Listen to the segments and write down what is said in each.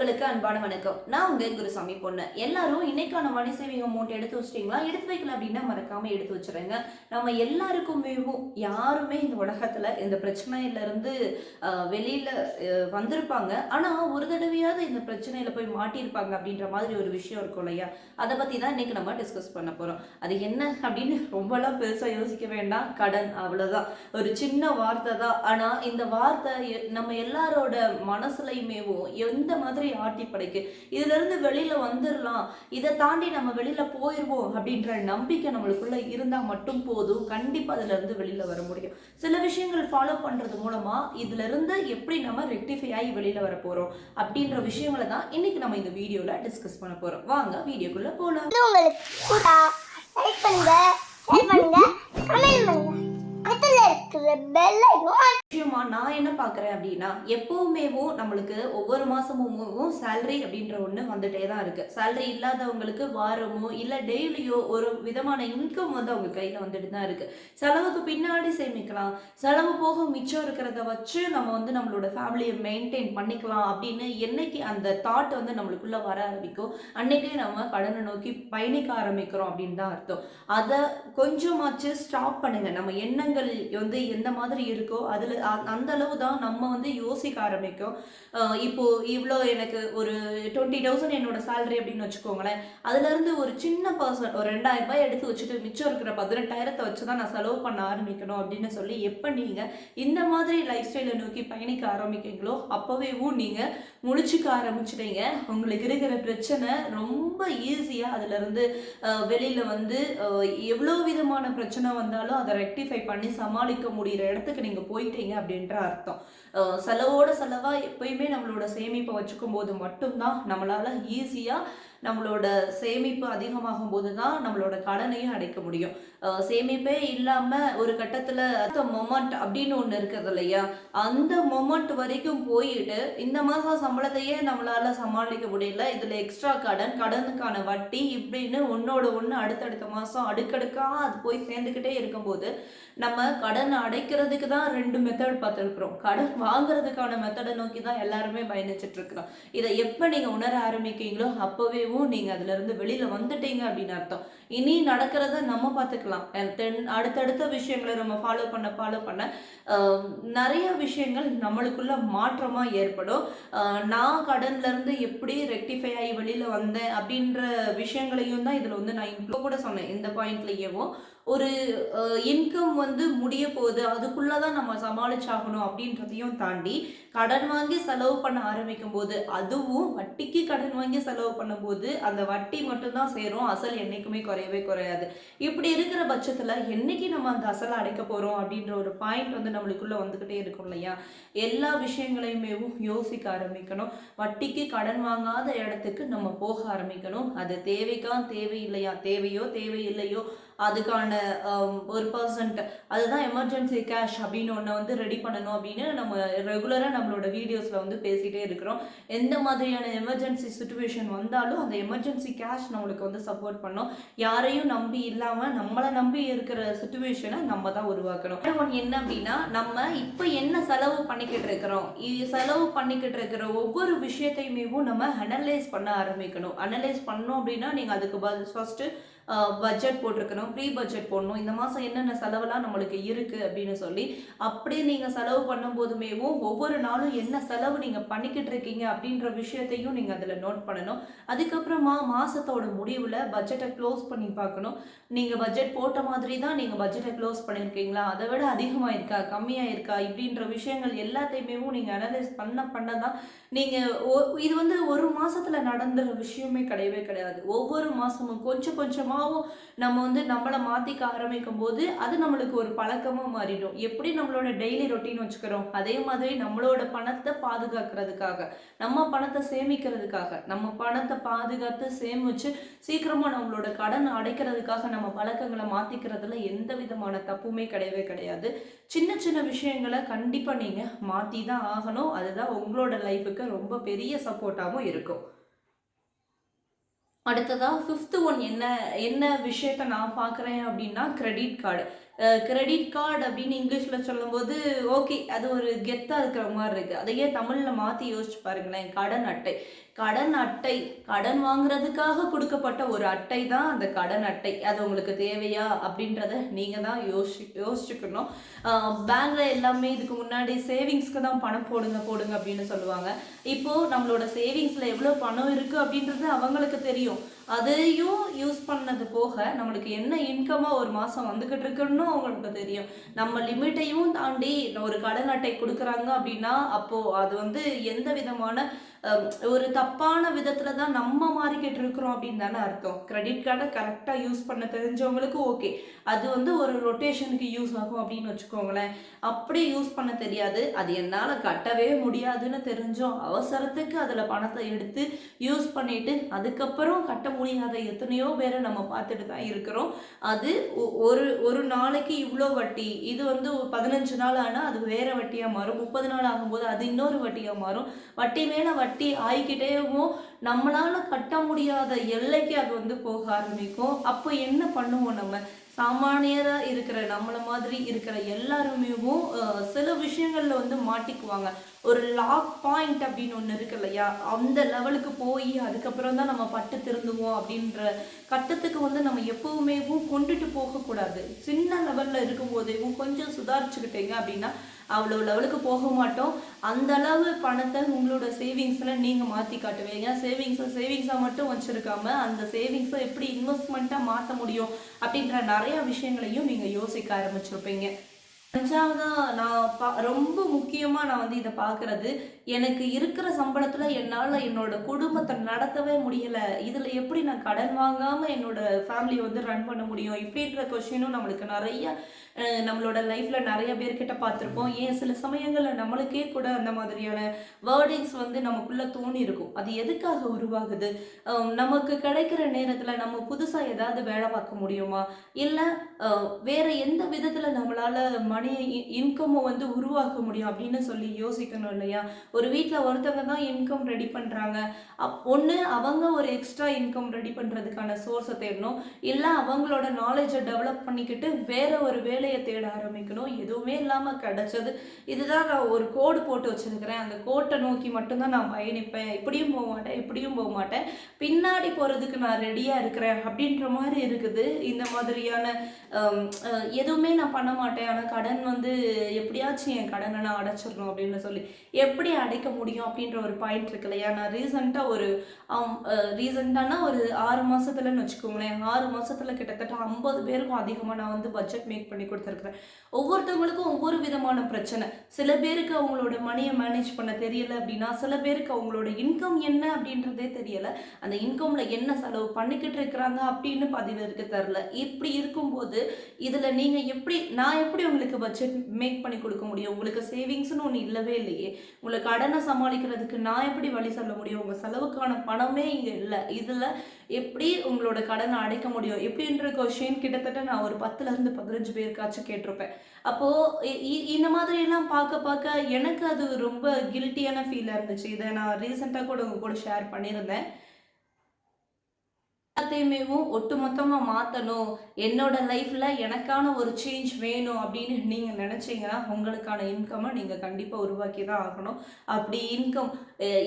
உறவுகளுக்கு அன்பான வணக்கம். நான் உங்க குருசாமி பொண்ணு. எல்லாரும் இன்னைக்கான மணி சேவிங் அமௌண்ட் எடுத்து வச்சிட்டீங்களா? எடுத்து வைக்கல அப்படின்னா மறக்காம எடுத்து வச்சிருங்க. நம்ம எல்லாருக்குமே யாருமே இந்த உலகத்துல இந்த பிரச்சனையில இருந்து வெளியில வந்திருப்பாங்க. ஆனா ஒரு தடவையாவது இந்த பிரச்சனையில போய் மாட்டியிருப்பாங்க அப்படின்ற மாதிரி ஒரு விஷயம் இருக்கும் இல்லையா? அதை பத்தி தான் இன்னைக்கு நம்ம டிஸ்கஸ் பண்ண போறோம். அது என்ன அப்படின்னு ரொம்பலாம் பெருசா யோசிக்க வேண்டாம். கடன் அவ்வளவுதான். ஒரு சின்ன வார்த்தை தான். ஆனா இந்த வார்த்தை நம்ம எல்லாரோட மனசுலையுமேவும் எந்த மாதிரி ஆட்டி படைக்கு. இதுல இருந்து வெளியில வந்துடலாம் இதை தாண்டி நம்ம வெளியில போயிடுவோம் அப்படின்ற நம்பிக்கை நம்மளுக்குள்ள இருந்தா மட்டும் போதும். கண்டிப்பா அதுல இருந்து வெளியில வர முடியும். சில விஷயங்கள் ஃபாலோ பண்றது மூலமா இதுல இருந்து எப்படி நம்ம ரெக்டிஃபை ஆகி வெளியில வர போறோம் அப்படின்ற விஷயங்களை தான் இன்னைக்கு நம்ம இந்த வீடியோல டிஸ்கஸ் பண்ண போறோம். வாங்க வீடியோக்குள்ள போலாம். லைக் பண்ணுங்க ஷேர் பண்ணுங்க கமெண்ட் பண்ணுங்க. இருக்கிற விஷயமா நான் என்ன பார்க்குறேன் அப்படின்னா எப்பவுமேவும் நம்மளுக்கு ஒவ்வொரு மாதமும் சேலரி அப்படின்ற ஒன்று வந்துட்டே தான் இருக்கு. சேலரி இல்லாதவங்களுக்கு வாரமோ இல்லை டெய்லியோ ஒரு விதமான இன்கம் வந்து அவங்க கையில் வந்துட்டு தான் இருக்கு. செலவுக்கு பின்னாடி சேமிக்கலாம். செலவு போக மிச்சம் இருக்கிறத வச்சு நம்ம வந்து நம்மளோட ஃபேமிலியை மெயின்டைன் பண்ணிக்கலாம் அப்படின்னு என்னைக்கு அந்த தாட் வந்து நம்மளுக்குள்ள வர ஆரம்பிக்கும். அன்னைக்கே நம்ம கடனை நோக்கி பயணிக்க ஆரம்பிக்கிறோம் அப்படின்னு தான் அர்த்தம். அதை கொஞ்சமாச்சு ஸ்டாப் பண்ணுங்க. நம்ம எண்ணங்கள் வந்து எந்த மாதிரி இருக்கோ அதில் அந்த அளவு தான் நம்ம வந்து யோசிக்க ஆரம்பிக்கும். இப்போது இப்போ இவ்வளோ எனக்கு ஒரு டுவெண்ட்டி தௌசண்ட் என்னோட சேலரி அப்படின்னு வச்சுக்கோங்களேன். அதுலேருந்து ஒரு சின்ன பர்சன் ஒரு ரெண்டாயிரம் ரூபாய் எடுத்து வச்சுட்டு மிச்சம் இருக்கிற பதினெட்டாயிரத்தை வச்சு தான் நான் செலவு பண்ண ஆரம்பிக்கணும் அப்படின்னு சொல்லி எப்போ நீங்கள் இந்த மாதிரி லைஃப் ஸ்டைலை நோக்கி பயணிக்க ஆரம்பிக்கிறீங்களோ அப்போவேவும் நீங்கள் முழிச்சுக்க ஆரம்பிச்சிட்டீங்க உங்களுக்கு இருக்கிற பிரச்சனை ரொம்ப ஈஸியாக அதுலேருந்து வெளியில் வந்து எவ்வளோ விதமான பிரச்சனை வந்தாலும் அதை ரெக்டிஃபை பண்ணி சமாளிக்க முடிகிற இடத்துக்கு நீங்கள் போயிட்டீங்க அப்படின்ற அர்த்தம். செலவோட செலவாக எப்பயுமே நம்மளோட சேமிப்பை வச்சுக்கும் போது மட்டும்தான் நம்மளால் ஈஸியாக நம்மளோட சேமிப்பு அதிகமாகும் போது தான் நம்மளோட கடனையும் அடைக்க முடியும். சேமிப்பே இல்லாமல் ஒரு கட்டத்தில் அந்த மொமெண்ட் அப்படின்னு ஒன்று இருக்குது இல்லையா? அந்த மொமெண்ட் வரைக்கும் போயிட்டு இந்த மாதம் சம்பளத்தையே நம்மளால சமாளிக்க முடியல. இதில் எக்ஸ்ட்ரா கடன் கடனுக்கான வட்டி இப்படின்னு ஒன்னோட ஒன்று அடுத்தடுத்த மாதம் அடுக்கடுக்காக அது போய் சேர்ந்துக்கிட்டே இருக்கும்போது நம்ம கடன் அடைக்கிறதுக்கு தான் ரெண்டு மெத்தட் பார்த்துருக்குறோம். கடன் வாங்குறதுக்கான மெத்தடை நோக்கி தான் எல்லாருமே பயணிச்சுட்டு இருக்கிறோம். இதை எப்போ நீங்கள் உணர ஆரம்பிக்கிறீங்களோ அப்போவேவும் நீங்கள் அதுலேருந்து வெளியில் வந்துட்டீங்க அப்படின்னு அர்த்தம். இனி நடக்கிறத நம்ம பார்த்துக்கலாம். இருக்கலாம் தென் அடுத்தடுத்த விஷயங்களை நம்ம ஃபாலோ பண்ண ஃபாலோ பண்ண நிறைய விஷயங்கள் நம்மளுக்குள்ள மாற்றமாக ஏற்படும். நான் கடன்ல இருந்து எப்படி ரெக்டிஃபை ஆகி வெளியில் வந்தேன் அப்படின்ற விஷயங்களையும் தான் இதில் வந்து நான் இப்போ கூட சொன்னேன். இந்த பாயிண்ட்லேயேவும் ஒரு இன்கம் வந்து முடிய போகுது அதுக்குள்ளே தான் நம்ம சமாளிச்சாகணும் அப்படின்றதையும் தாண்டி கடன் வாங்கி செலவு பண்ண ஆரம்பிக்கும் போது அதுவும் வட்டிக்கு கடன் வாங்கி செலவு பண்ணும்போது அந்த வட்டி மட்டும்தான் சேரும் அசல் என்றைக்குமே குறையவே குறையாது. இப்படி இருக்கிற பட்சத்தில் என்னைக்கு நம்ம அந்த அசலை அடைக்க போகிறோம் அப்படின்ற ஒரு பாயிண்ட் வந்து நம்மளுக்குள்ளே வந்துக்கிட்டே இருக்கும் இல்லையா? எல்லா விஷயங்களையுமே யோசிக்க ஆரம்பிக்கணும். வட்டிக்கு கடன் வாங்காத இடத்துக்கு நம்ம போக ஆரம்பிக்கணும். அது தேவைக்கா தேவையில்லையா? தேவையோ தேவையில்லையோ? அதுக்கான um, ஒரு பர்சன்ட் அதுதான் எமர்ஜென்சி கேஷ் அப்படின்னு ஒன்று வந்து ரெடி பண்ணணும் அப்படின்னு நம்ம ரெகுலராக நம்மளோட வீடியோஸில் வந்து பேசிகிட்டே இருக்கிறோம். எந்த மாதிரியான எமர்ஜென்சி சுச்சுவேஷன் வந்தாலும் அந்த எமர்ஜென்சி கேஷ் நம்மளுக்கு வந்து சப்போர்ட் பண்ணும். யாரையும் நம்பி இல்லாமல் நம்மளை நம்பி இருக்கிற சுச்சுவேஷனை நம்ம தான் உருவாக்கணும். ஒன்று என்ன அப்படின்னா நம்ம இப்போ என்ன செலவு பண்ணிக்கிட்டு இருக்கிறோம்? செலவு பண்ணிக்கிட்டு இருக்கிற ஒவ்வொரு விஷயத்தையுமே நம்ம அனலைஸ் பண்ண ஆரம்பிக்கணும். அனலைஸ் பண்ணோம் அப்படின்னா நீங்கள் அதுக்கு பதில் ஃபஸ்ட்டு பட்ஜெட் போட்டிருக்கணும் ப்ரீ பட்ஜெட் போடணும். இந்த மாதம் என்னென்ன செலவெல்லாம் நம்மளுக்கு இருக்குது அப்படின்னு சொல்லி அப்படியே நீங்கள் செலவு பண்ணும்போதுமேவும் ஒவ்வொரு நாளும் என்ன செலவு நீங்கள் பண்ணிக்கிட்டு இருக்கீங்க அப்படின்ற விஷயத்தையும் நீங்கள் அதில் நோட் பண்ணணும். அதுக்கப்புறமா மாதத்தோட முடிவில் பட்ஜெட்டை க்ளோஸ் பண்ணி பார்க்கணும். நீங்கள் பட்ஜெட் போட்ட மாதிரி தான் நீங்கள் பட்ஜெட்டை க்ளோஸ் பண்ணியிருக்கீங்களா? அதை விட அதிகமாக இருக்கா கம்மியாக இருக்கா இப்படின்ற விஷயங்கள் எல்லாத்தையுமே நீங்கள் அனலைஸ் பண்ண பண்ண தான் நீங்கள் இது வந்து ஒரு மாதத்தில் நடந்துற விஷயமே கிடையவே கிடையாது. ஒவ்வொரு மாதமும் கொஞ்சம் கொஞ்சமாக கொஞ்சமாகவும் நம்ம வந்து நம்மளை மாற்றிக்க ஆரம்பிக்கும் போது அது நம்மளுக்கு ஒரு பழக்கமாக மாறிடும். எப்படி நம்மளோட டெய்லி ரொட்டீன் வச்சுக்கிறோம்? அதே மாதிரி நம்மளோட பணத்தை பாதுகாக்கிறதுக்காக நம்ம பணத்தை சேமிக்கிறதுக்காக நம்ம பணத்தை பாதுகாத்து சேமிச்சு சீக்கிரமாக நம்மளோட கடன் அடைக்கிறதுக்காக நம்ம பழக்கங்களை மாற்றிக்கிறதுல எந்த விதமான தப்புமே கிடையவே கிடையாது. சின்ன சின்ன விஷயங்களை கண்டிப்பாக நீங்கள் மாற்றி தான் ஆகணும். அதுதான் உங்களோட லைஃபுக்கு ரொம்ப பெரிய சப்போர்ட்டாகவும் இருக்கும். அடுத்ததாக ஃபிஃப்த்து ஒன் என்ன என்ன விஷயத்த நான் பார்க்குறேன் அப்படின்னா கிரெடிட் கார்டு கிரெடிட் கார்டு அப்படின்னு இங்கிலீஷில் சொல்லும்போது ஓகே அது ஒரு கெத்தாக இருக்கிற மாதிரி இருக்குது அதையே தமிழில் மாற்றி யோசிச்சு பாருங்களேன் கடன் அட்டை. கடன் அட்டை கடன் வாங்குறதுக்காக கொடுக்கப்பட்ட ஒரு அட்டை தான் அந்த கடன் அட்டை. அது உங்களுக்கு தேவையா அப்படின்றத நீங்கள் தான் யோசி யோசிச்சுக்கணும். பேங்க்ல எல்லாமே இதுக்கு முன்னாடி சேவிங்ஸ்க்கு தான் பணம் போடுங்க போடுங்க அப்படின்னு சொல்லுவாங்க. இப்போது நம்மளோட சேவிங்ஸில் எவ்வளோ பணம் இருக்குது அப்படின்றது அவங்களுக்கு தெரியும். அதையும் யூஸ் பண்ணது போக நம்மளுக்கு என்ன இன்கமாக ஒரு மாதம் வந்துக்கிட்டு இருக்குன்னு அவங்களுக்கு தெரியும். நம்ம லிமிட்டையும் தாண்டி ஒரு கடன் அட்டை கொடுக்குறாங்க அப்படின்னா அப்போது அது வந்து எந்த விதமான ஒரு தப்பான விதத்தில் தான் நம்ம மாறிக்கிட்டு இருக்கிறோம் அப்படின்னு தானே அர்த்தம். கிரெடிட் கார்டை கரெக்டாக யூஸ் பண்ண தெரிஞ்சவங்களுக்கு ஓகே அது வந்து ஒரு ரொட்டேஷனுக்கு யூஸ் ஆகும் அப்படின்னு வச்சுக்கோங்களேன். அப்படி யூஸ் பண்ண தெரியாது. அது என்னால் கட்டவே முடியாதுன்னு தெரிஞ்சோம். அவசரத்துக்கு அதில் பணத்தை எடுத்து யூஸ் பண்ணிட்டு அதுக்கப்புறம் கட்ட முடியாத எத்தனையோ பேரை நம்ம பார்த்துட்டு தான் இருக்கிறோம். அது ஒ- ஒரு ஒரு நாளைக்கு இவ்வளோ வட்டி இது வந்து பதினஞ்சு நாள் ஆனால் அது வேறு வட்டியாக மாறும். முப்பது நாள் ஆகும்போது அது இன்னொரு வட்டியாக மாறும். வட்டி மேலே வட்டி ஆகிக்கிட்டேவும் நம்மளால் கட்ட முடியாத எல்லைக்கு அது வந்து போக ஆரம்பிக்கும். அப்போ என்ன பண்ணுவோம் நம்ம? சாமானியராக இருக்கிற நம்மளை மாதிரி இருக்கிற எல்லாருமேவும் சில விஷயங்கள்ல வந்து மாட்டிக்குவாங்க. ஒரு லாக் பாயிண்ட் அப்படின்னு ஒன்று இருக்கு இல்லையா? அந்த லெவலுக்கு போய் அதுக்கப்புறம் தான் நம்ம பட்டு திருந்துவோம் அப்படின்ற கட்டத்துக்கு வந்து நம்ம எப்பவுமேவும் கொண்டுட்டு போகக்கூடாது. சின்ன லெவலில் இருக்கும்போதேவும் கொஞ்சம் சுதாரிச்சுக்கிட்டீங்க அப்படின்னா அவ்வளோ லெவலுக்கு போக மாட்டோம். அந்த அளவு பணத்தை உங்களோட சேவிங்ஸில் நீங்கள் மாற்றி காட்டுவீங்க. சேவிங்ஸை சேவிங்ஸாக மட்டும் வச்சுருக்காம அந்த சேவிங்ஸை எப்படி இன்வெஸ்ட்மெண்ட்டாக மாற்ற முடியும் அப்படின்ற நிறைய விஷயங்களையும் நீங்கள் யோசிக்க ஆரம்பிச்சிருப்பீங்க. அஞ்சாவதாக நான் பா ரொம்ப முக்கியமாக நான் வந்து இதை பார்க்குறது எனக்கு இருக்கிற சம்பளத்தில் என்னால் என்னோட குடும்பத்தை நடத்தவே முடியலை. இதில் எப்படி நான் கடன் வாங்காமல் என்னோட ஃபேமிலியை வந்து ரன் பண்ண முடியும்? இப்படின்ற கொஷினும் நம்மளுக்கு நிறைய நம்மளோட லைஃப்பில் நிறைய பேர்கிட்ட பார்த்துருப்போம். ஏன் சில சமயங்களில் நம்மளுக்கே கூட அந்த மாதிரியான வேர்டிங்ஸ் வந்து நமக்குள்ளே தோணி இருக்கும். அது எதுக்காக உருவாகுது? நமக்கு கிடைக்கிற நேரத்தில் நம்ம புதுசாக ஏதாவது வேலை பார்க்க முடியுமா? இல்லை வேற எந்த விதத்தில் நம்மளால மணி இன்கம்மை வந்து உருவாக்க முடியும் அப்படின்னு சொல்லி யோசிக்கணும் இல்லையா? ஒரு வீட்டில் ஒருத்தவங்க தான் இன்கம் ரெடி பண்ணுறாங்க அப் ஒன்று அவங்க ஒரு எக்ஸ்ட்ரா இன்கம் ரெடி பண்ணுறதுக்கான சோர்ஸை தேடணும். இல்லை அவங்களோட நாலேஜை டெவலப் பண்ணிக்கிட்டு வேற ஒரு வேலையை தேட ஆரம்பிக்கணும். எதுவுமே இல்லாமல் கிடச்சது. இதுதான் நான் ஒரு கோடு போட்டு வச்சுருக்கிறேன். அந்த கோட்டை நோக்கி மட்டும்தான் நான் பயணிப்பேன். இப்படியும் போக மாட்டேன் இப்படியும் போக மாட்டேன். பின்னாடி போகிறதுக்கு நான் ரெடியாக இருக்கிறேன் அப்படின்ற மாதிரி இருக்குது. இந்த மாதிரியான எதுவுமே நான் பண்ண மாட்டேன். ஆனால் கடன் வந்து எப்படியாச்சும் என் கடனை நான் அடைச்சிடணும் அப்படின்னு சொல்லி. எப்படி அடைக்க முடியும் அப்படின்ற ஒரு பாயிண்ட் இருக்கு இல்லையா நான் ரீசெண்டாக ஒரு ரீசெண்டானா ஒரு ஆறு மாசத்துலன்னு வச்சுக்கோங்களேன். ஆறு மாசத்துல கிட்டத்தட்ட ஐம்பது பேருக்கும் அதிகமாக நான் வந்து பட்ஜெட் மேக் பண்ணி கொடுத்துருக்குறேன். ஒவ்வொருத்தவங்களுக்கும் ஒவ்வொரு விதமான பிரச்சனை. சில பேருக்கு அவங்களோட மணியை மேனேஜ் பண்ண தெரியல அப்படின்னா சில பேருக்கு அவங்களோட இன்கம் என்ன அப்படின்றதே தெரியல. அந்த இன்கம்ல என்ன செலவு பண்ணிக்கிட்டு இருக்கிறாங்க அப்படின்னு பதிவு தரல தெரில. இப்படி இருக்கும்போது இதுல நீங்க எப்படி நான் எப்படி உங்களுக்கு பட்ஜெட் மேக் பண்ணி கொடுக்க முடியும்? உங்களுக்கு சேவிங்ஸ்னு ஒன்று இல்லவே இல்லையே. உங்களுக்கு கடனை சமாளிக்கிறதுக்கு நான் எப்படி வழி சொல்ல முடியும்? உங்கள் செலவுக்கான பணமே இங்கே இல்லை. இதில் எப்படி உங்களோட கடனை அடைக்க முடியும்? எப்படின்ற கொஷின் கிட்டத்தட்ட நான் ஒரு பத்துலேருந்து பதினஞ்சு பேருக்காச்சும் கேட்டிருப்பேன். அப்போது இ- இ- இந்த மாதிரியெல்லாம் பார்க்க பார்க்க எனக்கு அது ரொம்ப கில்ட்டியான ஃபீலாக இருந்துச்சு. இதை நான் ரீசெண்டாக கூட உங்கள் கூட ஷேர் பண்ணியிருந்தேன். எல்லாத்தையுமேவும் ஒட்டுமொத்தமாக மாற்றணும் என்னோட லைஃப்பில் எனக்கான ஒரு சேஞ்ச் வேணும் அப்படின்னு நீங்கள் நினச்சிங்கன்னா உங்களுக்கான இன்கம்மை நீங்கள் கண்டிப்பாக உருவாக்கி தான் ஆகணும். அப்படி இன்கம்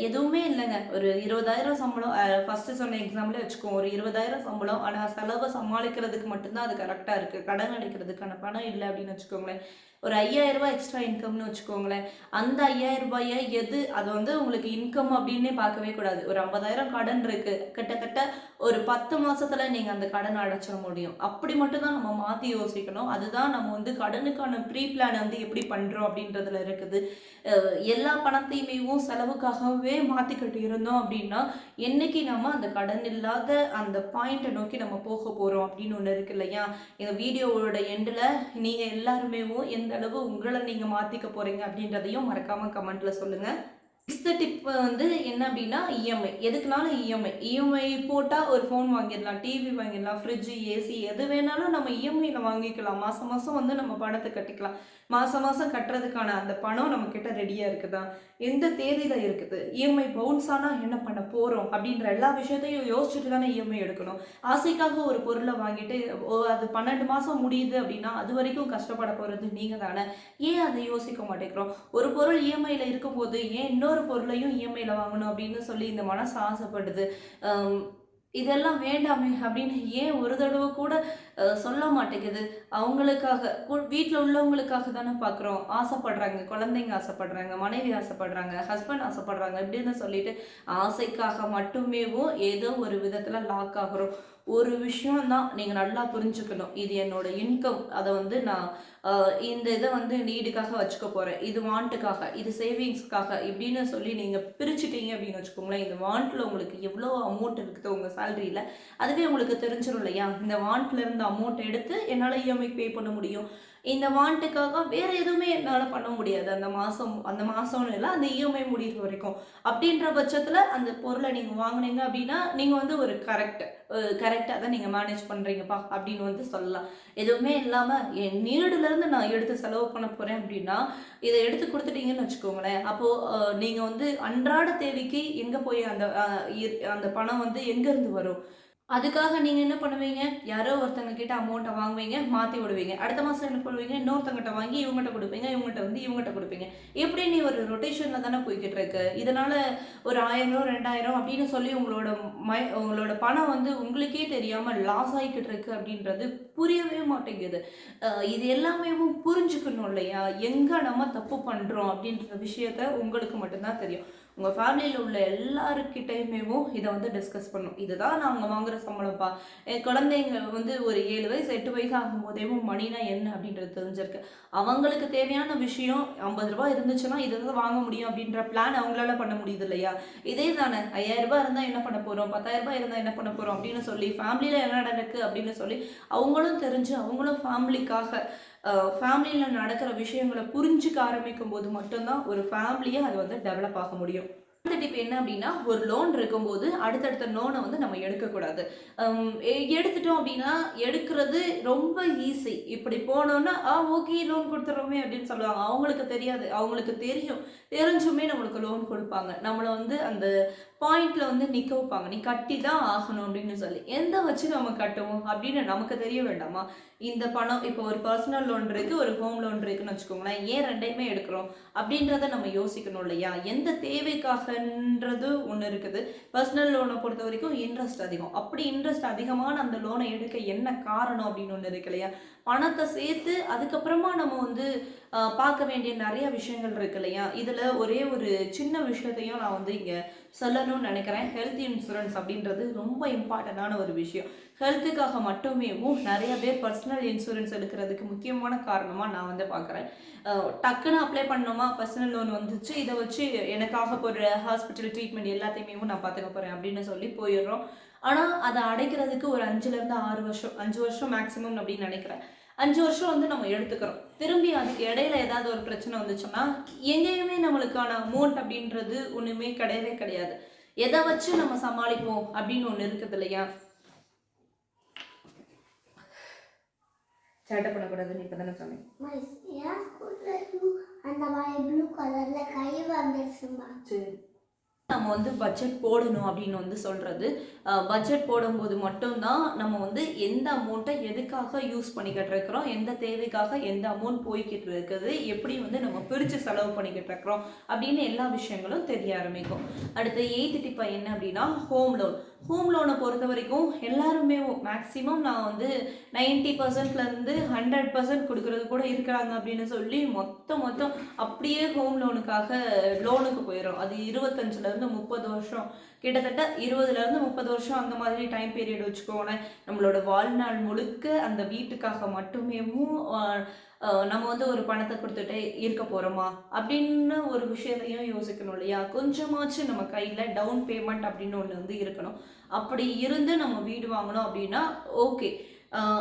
எதுவுமே இல்லைங்க. ஒரு இருபதாயிரம் சம்பளம் ஃபஸ்ட்டு சொன்ன எக்ஸாம்பிளே வச்சுக்கோங்க ஒரு இருபதாயிரம் சம்பளம் ஆனால் செலவை சமாளிக்கிறதுக்கு மட்டும்தான் அது கரெக்டாக இருக்குது கடன் அடைக்கிறதுக்கான பணம் இல்லை அப்படின்னு வச்சுக்கோங்களேன். ஒரு ஐயாயிரம் ரூபாய் எக்ஸ்ட்ரா இன்கம்னு வச்சுக்கோங்களேன். அந்த ஐயாயிரம் ரூபாயை எது அது வந்து உங்களுக்கு இன்கம் அப்படின்னே பார்க்கவே கூடாது. ஒரு ஐம்பதாயிரம் கடன் இருக்கு. கிட்டத்தட்ட ஒரு பத்து மாசத்துல நீங்க அந்த கடனை அடைச்சிட முடியும். அப்படி மட்டும் தான் நம்ம மாத்தி யோசிக்கணும். அதுதான் நம்ம வந்து கடனுக்கான ப்ரீ பிளான் வந்து எப்படி பண்றோம் அப்படின்றதுல இருக்குது. எல்லா பணத்தையுமேவும் செலவுக்காகவே மாத்திக்கிட்டு இருந்தோம் அப்படின்னா என்னைக்கு நம்ம அந்த கடன் இல்லாத அந்த பாயிண்ட்டை நோக்கி நம்ம போக போறோம் அப்படின்னு ஒன்று இருக்கு இல்லையா? இந்த வீடியோவோட எண்டில் நீங்கள் எல்லாருமேவும் எந்த அளவு உங்களை நீங்கள் மாற்றிக்க போகிறீங்க அப்படின்றதையும் மறக்காமல் கமெண்ட்டில் சொல்லுங்கள் சிக்ஸ்த் டிப் வந்து என்ன அப்படின்னா இஎம்ஐ எதுக்குனாலும் இஎம்ஐ இஎம்ஐ போட்டால் ஒரு ஃபோன் வாங்கிடலாம் டிவி வாங்கிடலாம் ஃப்ரிட்ஜு ஏசி எது வேணாலும் நம்ம இஎம்ஐயில் வாங்கிக்கலாம். மாதம் மாதம் வந்து நம்ம பணத்தை கட்டிக்கலாம். மாதம் மாதம் கட்டுறதுக்கான அந்த பணம் நம்மக்கிட்ட ரெடியாக இருக்குதா? எந்த தேதியில் இருக்குது? இஎம்ஐ பவுன்ஸ் ஆனால் என்ன பண்ண போகிறோம் அப்படின்ற எல்லா விஷயத்தையும் யோசிச்சுட்டு தானே இஎம்ஐ எடுக்கணும். ஆசைக்காக ஒரு பொருளை வாங்கிட்டு ஓ அது பன்னெண்டு மாதம் முடியுது அப்படின்னா அது வரைக்கும் கஷ்டப்பட போகிறது நீங்கள் தானே ஏன் அதை யோசிக்க மாட்டேங்கிறோம்? ஒரு பொருள் இஎம்ஐயில் இருக்கும்போது ஏன் இன்னொரு பொருளையும் இஎம்ஐயில் வாங்கணும் அப்படின்னு சொல்லி இந்த மனசு ஆசைப்படுது. இதெல்லாம் வேண்டாமே அப்படின்னு ஏன் ஒரு தடவை கூட சொல்ல மாட்டேங்குது. அவங்களுக்காக வீட்டில் உள்ளவங்களுக்காக தானே பார்க்குறோம் ஆசைப்படுறாங்க குழந்தைங்க ஆசைப்படுறாங்க மனைவி ஆசைப்படுறாங்க ஹஸ்பண்ட் ஆசைப்படுறாங்க இப்படின்னு சொல்லிட்டு ஆசைக்காக மட்டுமேவும் ஏதோ ஒரு விதத்தில் லாக் ஆகுறோம். ஒரு விஷயம் தான் நீங்கள் நல்லா புரிஞ்சுக்கணும். இது என்னோட இன்கம் அதை வந்து நான் இந்த இதை வந்து நீடுக்காக வச்சுக்க போகிறேன் இது வாண்ட்டுக்காக இது சேவிங்ஸ்க்காக இப்படின்னு சொல்லி நீங்கள் பிரிச்சுட்டீங்க அப்படின்னு வச்சுக்கோங்களேன். இந்த வாண்ட்டில் உங்களுக்கு எவ்வளோ அமௌண்ட் இருக்குது உங்கள் சேலரியில் அதுவே உங்களுக்கு தெரிஞ்சிடும் இல்லையா? இந்த வாண்ட்ல அமௌண்ட் எடுத்து என்னால் இஎம்ஐ பே பண்ண முடியும். இந்த வாண்ட்டுக்காக வேறு எதுவுமே என்னால் பண்ண முடியாது. அந்த மாதம் அந்த மாதம்னு இல்லை அந்த இஎம்ஐ முடிகிற வரைக்கும். அப்படின்ற பட்சத்தில் அந்த பொருளை நீங்கள் வாங்குனீங்க அப்படின்னா நீங்கள் வந்து ஒரு கரெக்ட் கரெக்டாக தான் நீங்கள் மேனேஜ் பண்ணுறீங்கப்பா அப்படின்னு வந்து சொல்லலாம். எதுவுமே இல்லாமல் என் நீடுலேருந்து நான் எடுத்து செலவு பண்ண போகிறேன் அப்படின்னா இதை எடுத்து கொடுத்துட்டீங்கன்னு வச்சுக்கோங்களேன். அப்போது நீங்கள் வந்து அன்றாட தேவைக்கு எங்கே போய் அந்த அந்த பணம் வந்து எங்கேருந்து வரும்? அதுக்காக நீங்கள் என்ன பண்ணுவீங்க? யாரோ ஒருத்தங்க கிட்ட அமௌண்ட்டை வாங்குவீங்க மாற்றி விடுவீங்க. அடுத்த மாதம் என்ன பண்ணுவீங்க? இன்னொருத்தங்கிட்ட வாங்கி இவங்ககிட்ட கொடுப்பீங்க இவங்ககிட்ட வந்து இவங்ககிட்ட கொடுப்பீங்க. எப்படி நீ ஒரு ரொட்டேஷனில் தானே போய்கிட்டு இருக்கு? இதனால் ஒரு ஆயிரம் ரெண்டாயிரம் அப்படின்னு சொல்லி உங்களோட மை உங்களோட பணம் வந்து உங்களுக்கே தெரியாமல் லாஸ் ஆகிக்கிட்டு இருக்கு அப்படின்றது புரியவே மாட்டேங்குது. இது எல்லாமே புரிஞ்சுக்கணும் இல்லையா? எங்கே நம்ம தப்பு பண்ணுறோம் அப்படின்ற விஷயத்த உங்களுக்கு மட்டும்தான் தெரியும். உங்கள் ஃபேமிலியில் உள்ள எல்லாருக்கிட்டையுமேவும் இதை வந்து டிஸ்கஸ் பண்ணும். இதுதான் நாங்கள் வாங்குற சம்பளம்ப்பா. என் குழந்தைங்க வந்து ஒரு ஏழு வயசு எட்டு வயசு ஆகும்போதேவும் மணினா என்ன அப்படின்றது தெரிஞ்சிருக்கு. அவங்களுக்கு தேவையான விஷயம் ஐம்பது ரூபா இருந்துச்சுன்னா இதை தான் வாங்க முடியும் அப்படின்ற பிளான் அவங்களால பண்ண முடியுது இல்லையா? இதே தானே. ஐயாயிரம் ரூபாய் இருந்தால் என்ன பண்ண போகிறோம் பத்தாயிரம் ரூபாய் இருந்தால் என்ன பண்ண போகிறோம் அப்படின்னு சொல்லி ஃபேமிலியில் என்ன நடக்கு அப்படின்னு சொல்லி அவங்களும் தெரிஞ்சு அவங்களும் ஃபேமிலிக்காக ஃபேமிலியில் நடக்கிற விஷயங்களை புரிஞ்சுக்க ஆரம்பிக்கும் போது மட்டும்தான் ஒரு ஃபேமிலியை அது வந்து டெவலப் ஆக முடியும். அந்த டிப் என்ன அப்படின்னா ஒரு லோன் இருக்கும்போது அடுத்தடுத்த லோனை வந்து நம்ம எடுக்கக்கூடாது. எடுத்துட்டோம் அப்படின்னா எடுக்கிறது ரொம்ப ஈஸி இப்படி போனோன்னா ஆ ஓகே லோன் கொடுத்துட்றோமே அப்படின்னு சொல்லுவாங்க. அவங்களுக்கு தெரியாது. அவங்களுக்கு தெரியும். தெரிஞ்சுமே நம்மளுக்கு லோன் கொடுப்பாங்க. நம்மளை வந்து அந்த பாயிண்ட்ல வந்து நிற்க வைப்பாங்க நீ கட்டி தான் ஆகணும் அப்படின்னு சொல்லி. எந்த வச்சு நம்ம கட்டுவோம் அப்படின்னு நமக்கு தெரிய வேண்டாமா? இந்த பணம் இப்போ ஒரு பர்சனல் லோன் இருக்குது ஒரு ஹோம் லோன் இருக்குன்னு வச்சுக்கோங்களேன். ஏன் ரெண்டையுமே எடுக்கிறோம்? அப்படின்றத நம்ம யோசிக்கணும் இல்லையா? எந்த தேவைக்காகன்றது ஒன்று இருக்குது. பர்சனல் லோனை பொறுத்த வரைக்கும் இன்ட்ரெஸ்ட் அதிகம். அப்படி இன்ட்ரெஸ்ட் அதிகமான அந்த லோனை எடுக்க என்ன காரணம் அப்படின்னு ஒன்று இருக்கு இல்லையா? பணத்தை சேர்த்து அதுக்கப்புறமா நம்ம வந்து பார்க்க வேண்டிய நிறைய விஷயங்கள் இருக்கு இல்லையா? இதில் ஒரே ஒரு சின்ன விஷயத்தையும் நான் வந்து இங்கே சொல்லணும்னு நினைக்கிறேன். ஹெல்த் இன்சூரன்ஸ் அப்படின்றது ரொம்ப இம்பார்ட்டண்டான ஒரு விஷயம். ஹெல்த்துக்காக மட்டுமேவும் நிறைய பேர் பர்சனல் இன்சூரன்ஸ் எடுக்கிறதுக்கு முக்கியமான காரணமாக நான் வந்து பார்க்குறேன். டக்குன்னு அப்ளை பண்ணோமா பர்சனல் லோன் வந்துச்சு. இதை வச்சு எனக்காக போகிற ஹாஸ்பிட்டல் ட்ரீட்மெண்ட் எல்லாத்தையுமே நான் பார்த்துக்க போகிறேன் அப்படின்னு சொல்லி போயிடுறோம். ஆனால் அதை அடைக்கிறதுக்கு ஒரு அஞ்சுலேருந்து ஆறு வருஷம் அஞ்சு வருஷம் மேக்ஸிமம் அப்படின்னு நினைக்கிறேன். அஞ்சு வருஷம் வந்து நம்ம எடுத்துக்கிறோம். திரும்பி அதுக்கு இடையில ஏதாவது ஒரு பிரச்சனை வந்துச்சுன்னா எங்கேயுமே நம்மளுக்கான அமௌண்ட் அப்படின்றது ஒன்றுமே கிடையவே கிடையாது. எதை வச்சு நம்ம சமாளிப்போம் அப்படின்னு ஒன்று இருக்குது இல்லையா? சேட்டை பண்ணக்கூடாதுன்னு இப்போ தானே சொன்னேன். அந்த மாதிரி ப்ளூ கலர்ல கை வந்துருச்சுமா சரி. நம்ம வந்து பட்ஜெட் போடணும் அப்படின்னு வந்து சொல்கிறது பட்ஜெட் போடும்போது மட்டும்தான் நம்ம வந்து எந்த அமௌண்ட்டை எதுக்காக யூஸ் பண்ணிக்கிட்டு இருக்கிறோம் எந்த தேவைக்காக எந்த அமௌண்ட் போய்கிட்டு இருக்குது எப்படி வந்து நம்ம பிரித்து செலவு பண்ணிக்கிட்டு இருக்கிறோம் அப்படின்னு எல்லா விஷயங்களும் தெரிய ஆரம்பிக்கும். அடுத்து எயித்து டிப்பா என்ன அப்படின்னா ஹோம் லோன் ஹோம் லோனை பொறுத்த வரைக்கும் எல்லாருமே மேக்ஸிமம் நான் வந்து நைன்ட்டி பர்சன்ட்லேருந்து ஹண்ட்ரட் பர்சன்ட் கொடுக்குறது கூட இருக்கிறாங்க அப்படின்னு சொல்லி மொத்தம் மொத்தம் அப்படியே ஹோம் லோனுக்காக லோனுக்கு போயிடும் அது இருபத்தஞ்சுலேருந்து முப்பது வருஷம். கிட்டத்தட்ட இருபதுலேருந்து முப்பது வருஷம் அந்த மாதிரி டைம் பீரியட் வச்சுக்கோங்களேன். நம்மளோட வாழ்நாள் முழுக்க அந்த வீட்டுக்காக மட்டுமேவும் நம்ம வந்து ஒரு பணத்தை கொடுத்துட்டே இருக்க போகிறோமா அப்படின்னு ஒரு விஷயத்தையும் யோசிக்கணும் இல்லையா? கொஞ்சமாச்சும் நம்ம கையில் டவுன் பேமெண்ட் அப்படின்னு ஒன்று வந்து இருக்கணும். அப்படி இருந்து நம்ம வீடு வாங்கணும் அப்படின்னா ஓகே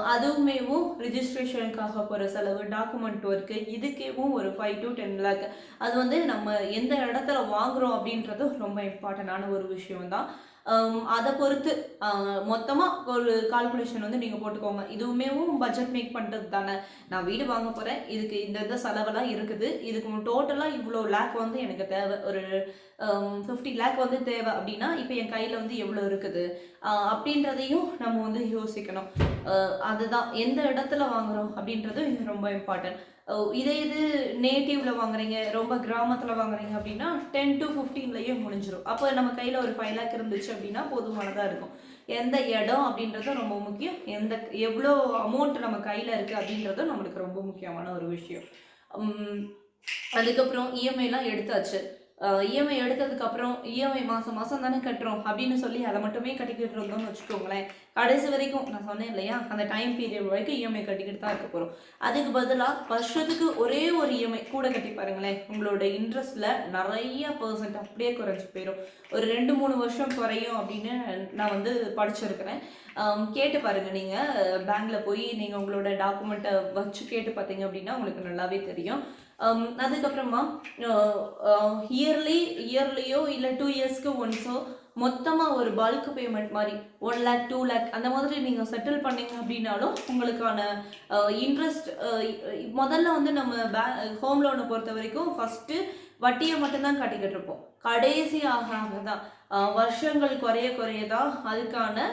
அதுவுமேவும் ரிஜிஸ்ட்ரேஷனுக்காக போகிற செலவு டாக்குமெண்ட் ஒர்க்கு இதுக்கேவும் ஒரு ஃபைவ் டு டென் லேக் அது வந்து நம்ம எந்த இடத்துல வாங்குகிறோம் அப்படின்றது ரொம்ப இம்பார்ட்டண்டான ஒரு விஷயம் தான் அதை பொறுத்து மொத்தமாக ஒரு கால்குலேஷன் வந்து நீங்கள் போட்டுக்கோங்க. இதுவுமேவும் பட்ஜெட் மேக் பண்ணுறது தானே. நான் வீடு வாங்க போகிறேன் இதுக்கு இந்த இந்த செலவெல்லாம் இருக்குது. இதுக்கு டோட்டலாக இவ்வளோ லேக் வந்து எனக்கு தேவை. ஒரு ஃபிஃப்டி லேக் வந்து தேவை அப்படின்னா இப்போ என் கையில் வந்து எவ்வளோ இருக்குது? அப்படின்றதையும் நம்ம வந்து யோசிக்கணும். அதுதான். எந்த இடத்துல வாங்குறோம் இது ரொம்ப இம்பார்ட்டன்ட் இதே இது நேட்டிவ்ல வாங்குறீங்க ரொம்ப கிராமத்தில் வாங்குறீங்க அப்படின்னா டென் டு ஃபிஃப்டீன்லயே முடிஞ்சிடும் அப்போ நம்ம கையில் ஒரு ஃபைவ் லேக் இருந்துச்சு அப்படின்னா போதுமானதாக இருக்கும். எந்த இடம் அப்படின்றதும் ரொம்ப முக்கியம். எந்த எவ்வளோ அமௌண்ட் நம்ம கையில் இருக்குது அப்படின்றதும் நம்மளுக்கு ரொம்ப முக்கியமான ஒரு விஷயம். அதுக்கப்புறம் இஎம்ஐலாம் எடுத்தாச்சு. இஎம்ஐ எடுத்ததுக்கப்புறம் இஎம்ஐ மாதம் மாதம் தானே கட்டுறோம் அப்படின்னு சொல்லி அதை மட்டுமே கட்டிக்கிட்டு இருந்தோம்னு வச்சுக்கோங்களேன். கடைசி வரைக்கும் நான் சொன்னேன் இல்லையா? அந்த டைம் பீரியட் வரைக்கும் இஎம்ஐ கட்டிக்கிட்டு தான் இருக்க போகிறோம் அதுக்கு பதிலாக வருஷத்துக்கு ஒரே ஒரு இஎம்ஐ கூட கட்டி பாருங்களேன். உங்களோட இன்ட்ரெஸ்ட்டில் நிறைய பர்சன்ட் அப்படியே குறைஞ்சி போயிடும் ஒரு ரெண்டு மூணு வருஷம் குறையும் அப்படின்னு நான் வந்து படிச்சிருக்கிறேன். கேட்டு பாருங்கள் நீங்கள் பேங்க்கில் போய் நீங்கள் உங்களோட டாக்குமெண்ட்டை வச்சு கேட்டு பார்த்தீங்க அப்படின்னா உங்களுக்கு நல்லாவே தெரியும். Um, அதுக்கப்புறமா இயர்லி இயர்லியோ இல்லை டூ இயர்ஸ்க்கு ஒன்ஸோ மொத்தமாக ஒரு பல்க் பேமெண்ட் மாதிரி ஒன் லேக் டூ லேக் அந்த மாதிரி நீங்கள் செட்டில் பண்ணீங்க அப்படின்னாலும் உங்களுக்கான uh, இன்ட்ரெஸ்ட் uh, முதல்ல வந்து நம்ம பே ஹோம் லோனை பொறுத்த வரைக்கும் ஃபஸ்ட்டு வட்டியை மட்டும்தான் கட்டிக்கிட்டு இருப்போம். கடைசி ஆக ஆக தான் வருஷங்கள் குறைய குறைய தான் அதுக்கான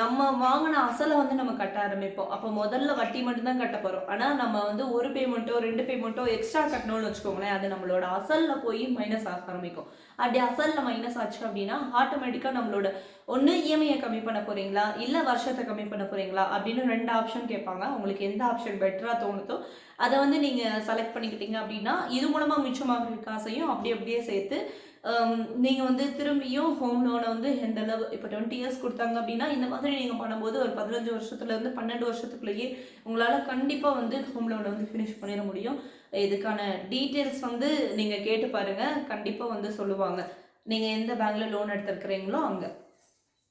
நம்ம வாங்கின அசலை வந்து நம்ம கட்ட ஆரம்பிப்போம். அப்போ முதல்ல வட்டி மட்டும்தான் கட்ட போகிறோம் ஆனால் நம்ம வந்து ஒரு பேமெண்ட்டோ ரெண்டு பேமெண்ட்டோ எக்ஸ்ட்ரா கட்டணும்னு வச்சுக்கோங்களேன் அது நம்மளோட அசலில் போய் மைனஸ் ஆக ஆரம்பிக்கும். அப்படி அசலில் மைனஸ் ஆச்சு அப்படின்னா ஆட்டோமேட்டிக்காக நம்மளோட ஒன்று இஎம்ஐயை கம்மி பண்ண போகிறீங்களா இல்லை வருஷத்தை கம்மி பண்ண போகிறீங்களா அப்படின்னு ரெண்டு ஆப்ஷன் கேட்பாங்க. உங்களுக்கு எந்த ஆப்ஷன் பெட்டராக தோணுதோ அதை வந்து நீங்கள் செலக்ட் பண்ணிக்கிட்டீங்க அப்படின்னா இது மூலமாக மிச்சமாகிற காசையும் அப்படி அப்படியே சேர்த்து நீங்கள் வந்து திரும்பியும் ஹோம் லோனை வந்து எந்த அளவு இப்போ டுவெண்ட்டி இயர்ஸ் கொடுத்தாங்க அப்படின்னா இந்த மாதிரி நீங்கள் பண்ணும்போது ஒரு பதினஞ்சு வருஷத்துலேருந்து பன்னெண்டு வருஷத்துக்குள்ளேயே உங்களால் கண்டிப்பாக வந்து ஹோம் லோனை வந்து ஃபினிஷ் பண்ணிட முடியும். இதுக்கான டீட்டெயில்ஸ் வந்து நீங்கள் கேட்டு பாருங்கள் கண்டிப்பாக வந்து சொல்லுவாங்க. நீங்கள் எந்த பேங்க்கில் லோன் எடுத்துருக்கிறீங்களோ அங்கே.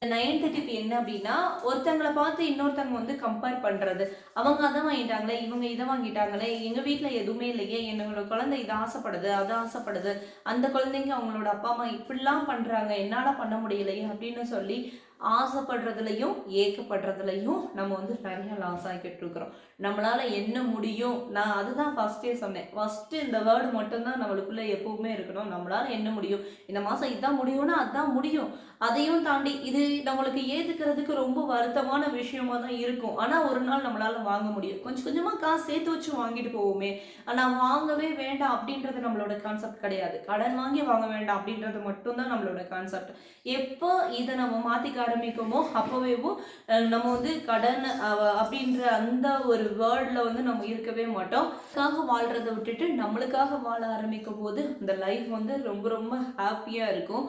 நைன்த் டிப் என்ன அப்படின்னா ஒருத்தங்களை பார்த்து இன்னொருத்தவங்க வந்து கம்பேர் பண்ணுறது அவங்க அதை வாங்கிட்டாங்களே இவங்க இதை வாங்கிட்டாங்களே எங்கள் வீட்டில் எதுவுமே இல்லையே என்னோட குழந்தை இதை ஆசைப்படுது அதை ஆசைப்படுது அந்த குழந்தைங்க அவங்களோட அப்பா அம்மா இப்படிலாம் பண்ணுறாங்க என்னால் பண்ண முடியலையே அப்படின்னு சொல்லி ஆசைப்படுறதுலையும் ஏக்கப்படுறதுலையும் நம்ம வந்து நிறைய லாஸ் ஆகிக்கிட்டு இருக்கிறோம் நம்மளால் என்ன முடியும்? நான் அதுதான் ஃபஸ்ட்டே சொன்னேன். ஃபஸ்ட்டு இந்த வேர்டு மட்டும்தான் நம்மளுக்குள்ளே எப்போவுமே இருக்கணும். நம்மளால் என்ன முடியும்? இந்த மாதம் இதான் முடியும்னா அதுதான் முடியும். அதையும் தாண்டி இது நம்மளுக்கு ஏற்றுக்கிறதுக்கு ரொம்ப வருத்தமான விஷயமா தான் இருக்கும். ஆனால் ஒரு நாள் நம்மளால் வாங்க முடியும். கொஞ்சம் கொஞ்சமாக காசு சேர்த்து வச்சு வாங்கிட்டு போவோமே. ஆனால் வாங்கவே வேண்டாம் அப்படின்றது நம்மளோட கான்செப்ட் கிடையாது. கடன் வாங்கி வாங்க வேண்டாம் அப்படின்றது மட்டும்தான் நம்மளோட கான்செப்ட் எப்போ இதை நம்ம மாற்றிக்கார ஆரம்பிக்கமோ? அப்போவேவும் நம்ம வந்து கடன் அப்படின்ற அந்த ஒரு வேர்டில் வந்து நம்ம இருக்கவே மாட்டோம். அதுக்காக வாழ்கிறத விட்டுட்டு நம்மளுக்காக வாழ ஆரம்பிக்கும் போது அந்த லைஃப் வந்து ரொம்ப ரொம்ப ஹாப்பியாக இருக்கும்.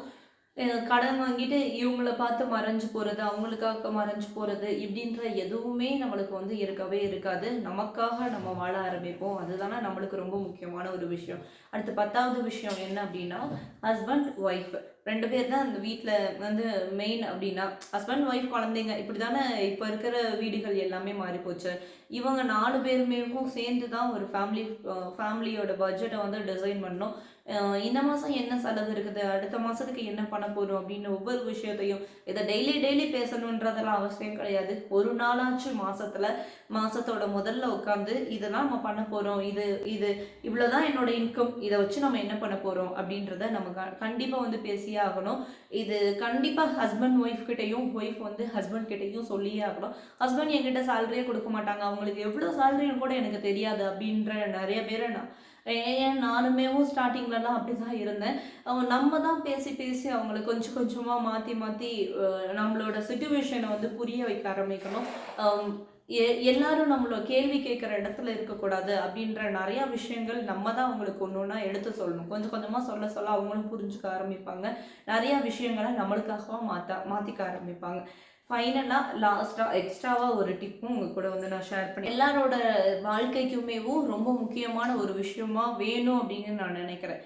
கடன் வாங்கிட்டு இவங்கள பார்த்து மறைஞ்சு போகிறது அவங்களுக்காக மறைஞ்சு போகிறது இப்படின்ற எதுவுமே நம்மளுக்கு வந்து இருக்கவே இருக்காது. நமக்காக நம்ம வாழ ஆரம்பிப்போம். அதுதானே நம்மளுக்கு ரொம்ப முக்கியமான ஒரு விஷயம். அடுத்து பத்தாவது விஷயம் என்ன அப்படின்னா ஹஸ்பண்ட் ஒய்ஃப் ரெண்டு பேர் தான் அந்த வீட்டில் வந்து மெயின் அப்படின்னா ஹஸ்பண்ட் ஒய்ஃப் குழந்தைங்க இப்படி தானே இப்போ இருக்கிற வீடுகள் எல்லாமே மாறி போச்சு. இவங்க நாலு பேருமேவும் சேர்ந்து தான் ஒரு ஃபேமிலி ஃபேமிலியோட பட்ஜெட்டை வந்து டிசைன் பண்ணோம் இந்த மாதம் என்ன செலவு இருக்குது? அடுத்த மாதத்துக்கு என்ன பண்ண போகிறோம் அப்படின்னு ஒவ்வொரு விஷயத்தையும் இதை டெய்லி டெய்லி பேசணுன்றதெல்லாம் அவசியம் கிடையாது. ஒரு நாளாச்சும் மாதத்தில் மாதத்தோட முதல்ல உட்காந்து இதெல்லாம் நம்ம பண்ண போகிறோம் இது இது இவ்வளோதான் என்னோட இன்கம் இதை வச்சு நம்ம என்ன பண்ண போகிறோம் அப்படின்றத நம்ம கண்டிப்பாக வந்து பேசியே ஆகணும். இது கண்டிப்பாக ஹஸ்பண்ட் ஒய்ஃப் கிட்டேயும் ஒய்ஃப் வந்து ஹஸ்பண்ட் கிட்டேயும் சொல்லியே ஆகணும். ஹஸ்பண்ட் என்கிட்ட சேலரியே கொடுக்க மாட்டாங்க. அவங்களுக்கு எவ்வளோ சேலரின்னு கூட எனக்கு தெரியாது அப்படின்ற நிறைய பேரை நான் ஏன் நானுமேவும் ஸ்டார்டிங்லலாம் அப்படி தான் இருந்தேன். நம்ம தான் பேசி பேசி அவங்கள கொஞ்சம் கொஞ்சமாக மாற்றி மாற்றி நம்மளோட சுச்சுவேஷனை வந்து புரிய வைக்க ஆரம்பிக்கணும். எ- எல்லாரும் நம்மள கேள்வி கேட்குற இடத்துல இருக்கக்கூடாது அப்படின்ற நிறைய விஷயங்கள் நம்ம தான் அவங்களுக்கு ஒன்று ஒன்றா எடுத்து சொல்லணும். கொஞ்சம் கொஞ்சமாக சொல்ல சொல்ல அவங்களும் புரிஞ்சுக்க ஆரம்பிப்பாங்க. நிறைய விஷயங்களை நம்மளுக்காக மாற்ற மாற்றிக்க ஆரம்பிப்பாங்க. ஃபைனலாக லாஸ்ட்டாக எக்ஸ்ட்ராவாக ஒரு டிப்பும் உங்கள் கூட வந்து நான் ஷேர் பண்ணி எல்லாரோட வாழ்க்கைக்குமேவும் ரொம்ப முக்கியமான ஒரு விஷயமா வேணும் அப்படின்னு நான் நினைக்கிறேன்.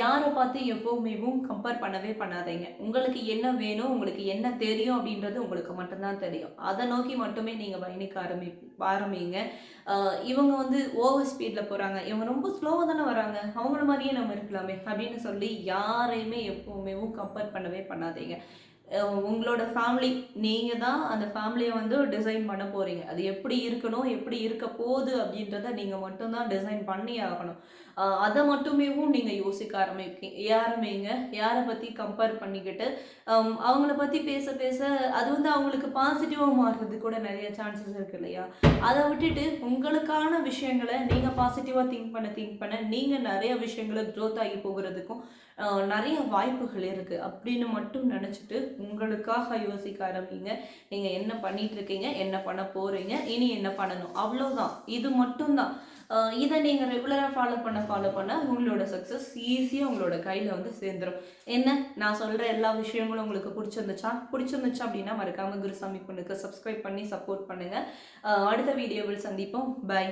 யாரை பார்த்து எப்போவுமேவும் கம்பேர் பண்ணவே பண்ணாதீங்க. உங்களுக்கு என்ன வேணும் உங்களுக்கு என்ன தெரியும் அப்படின்றது உங்களுக்கு மட்டும்தான் தெரியும். அதை நோக்கி மட்டுமே நீங்கள் பயணிக்க ஆரம்பி ஆரம்பிங்க. இவங்க வந்து ஓவர் ஸ்பீடில் போகிறாங்க இவங்க ரொம்ப ஸ்லோவாக தானே வராங்க. அவங்கள மாதிரியே நம்ம இருக்கலாமே அப்படின்னு சொல்லி யாரையுமே எப்போவுமேவும் கம்பேர் பண்ணவே பண்ணாதீங்க. உங்களோட ஃபேமிலி நீங்கள் தான் அந்த ஃபேமிலியை வந்து டிசைன் பண்ண போகிறீங்க அது எப்படி இருக்கணும் எப்படி இருக்க போகுது அப்படின்றத நீங்கள் மட்டும்தான் டிசைன் பண்ணி ஆகணும். அதை மட்டுமேவும் நீங்கள் யோசிக்க ஆரம்பிப்பீங்க யாருமேங்க யாரை பற்றி கம்பேர் பண்ணிக்கிட்டு அவங்கள பற்றி பேச பேச அது வந்து அவங்களுக்கு பாசிட்டிவாக மாறுறது கூட நிறைய சான்சஸ் இருக்குது இல்லையா? அதை விட்டுட்டு உங்களுக்கான விஷயங்களை நீங்கள் பாசிட்டிவாக திங்க் பண்ண திங்க் பண்ண நீங்கள் நிறைய விஷயங்களை க்ரோத் ஆகி போகிறதுக்கும் நிறைய வாய்ப்புகள் இருக்குது அப்படின்னு மட்டும் நினச்சிட்டு உங்களுக்காக யோசிக்க ஆரம்பிங்க. நீங்கள் என்ன பண்ணிட்டு இருக்கீங்க என்ன பண்ண போகிறீங்க இனி என்ன பண்ணணும்? அவ்வளோதான் இது மட்டும்தான். இதை நீங்கள் ரெகுலராக ஃபாலோ பண்ண ஃபாலோ பண்ண உங்களோட சக்ஸஸ் ஈஸியாக உங்களோட கையில் வந்து சேர்ந்துடும் என்ன? நான் சொல்கிற எல்லா விஷயங்களும் உங்களுக்கு பிடிச்சிருந்துச்சா? பிடிச்சிருந்துச்சா அப்படின்னா மறக்காமல் குருசாமி பொண்ணுக்கு சப்ஸ்கிரைப் பண்ணி சப்போர்ட் பண்ணுங்கள் அடுத்த வீடியோவில் சந்திப்போம். பை